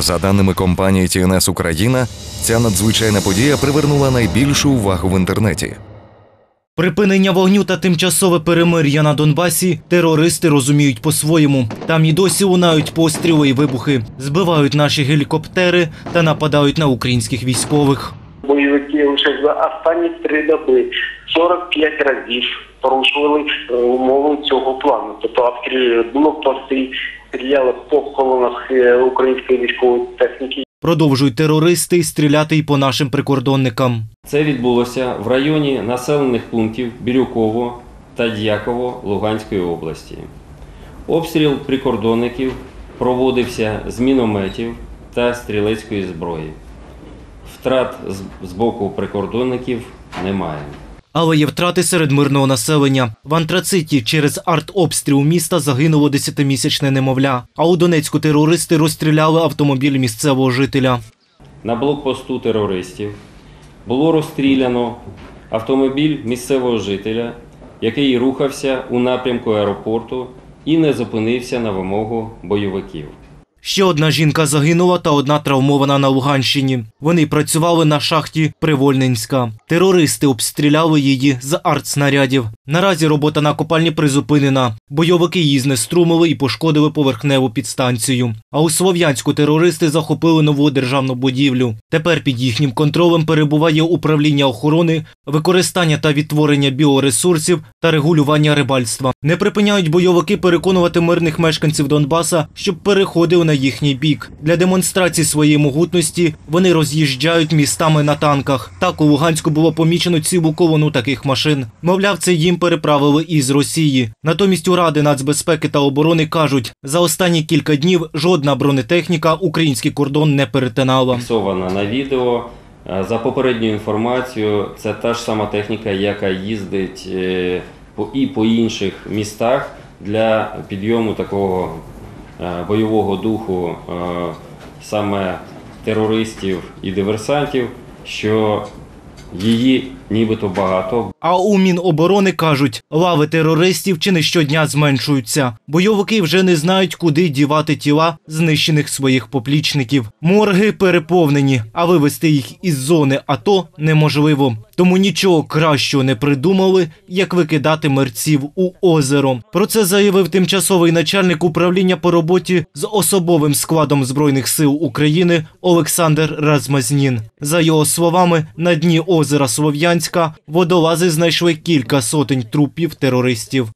За даними компанії TNS Україна, ця надзвичайна подія привернула найбільшу увагу в інтернеті. Припинення вогню та тимчасове перемир'я на Донбасі терористи розуміють по-своєму. Там і досі лунають постріли і вибухи, збивають наші гелікоптери та нападають на українських військових. Бойовики лише за останні три доби 45 разів порушували е, умови цього плану. Тобто обстрілювали блокпости, стріляли по колонах е, української військової техніки. Продовжують терористи стріляти і по нашим прикордонникам. Це відбулося в районі населених пунктів Бірюково та Дяково Луганської області. Обстріл прикордонників проводився з мінометів та стрілецької зброї. Втрат з боку прикордонників немає. Але є втрати серед мирного населення. В антрациті через артобстріл міста загинуло десятимісячне немовля. А у Донецьку терористи розстріляли автомобіль місцевого жителя. На блокпосту терористів було розстріляно автомобіль місцевого жителя, який рухався у напрямку аеропорту і не зупинився на вимогу бойовиків. Ще одна жінка загинула та одна травмована на Луганщині. Вони працювали на шахті Привольненська. Терористи обстріляли її з артснарядів. Наразі робота на копальні призупинена. Бойовики її знеструмили і пошкодили поверхневу підстанцію. А у Слов'янську терористи захопили нову державну будівлю. Тепер під їхнім контролем перебуває управління охорони, використання та відтворення біоресурсів та регулювання рибальства. Не припиняють бойовики переконувати мирних мешканців Донбаса, щоб переходили на їхній бік. Для демонстрації своєї могутності вони роз'їжджають містами на танках. Так у Луганську було помічено цілу колону таких машин. Мовляв, це їм переправили із Росії. Натомість у Ради нацбезпеки та оборони кажуть, за останні кілька днів жодна бронетехніка український кордон не перетинала. Фіксована на відео. Е, За попередньою інформацією, це та ж сама техніка, яка їздить е, по- і по інших містах для підйому такого бойового духу е, саме терористів і диверсантів, що її нібито багато, А у Міноборони кажуть, лави терористів чи не щодня зменшуються. Бойовики вже не знають, куди дівати тіла знищених своїх поплічників. Морги переповнені, а вивести їх із зони АТО неможливо. Тому нічого кращого не придумали, як викидати мерців у озеро. Про це заявив тимчасовий начальник управління по роботі з особовим складом збройних сил України Олександр Размазнін. За його словами, на дні озера Слов'янська водолази знайшли кілька сотень трупів терористів.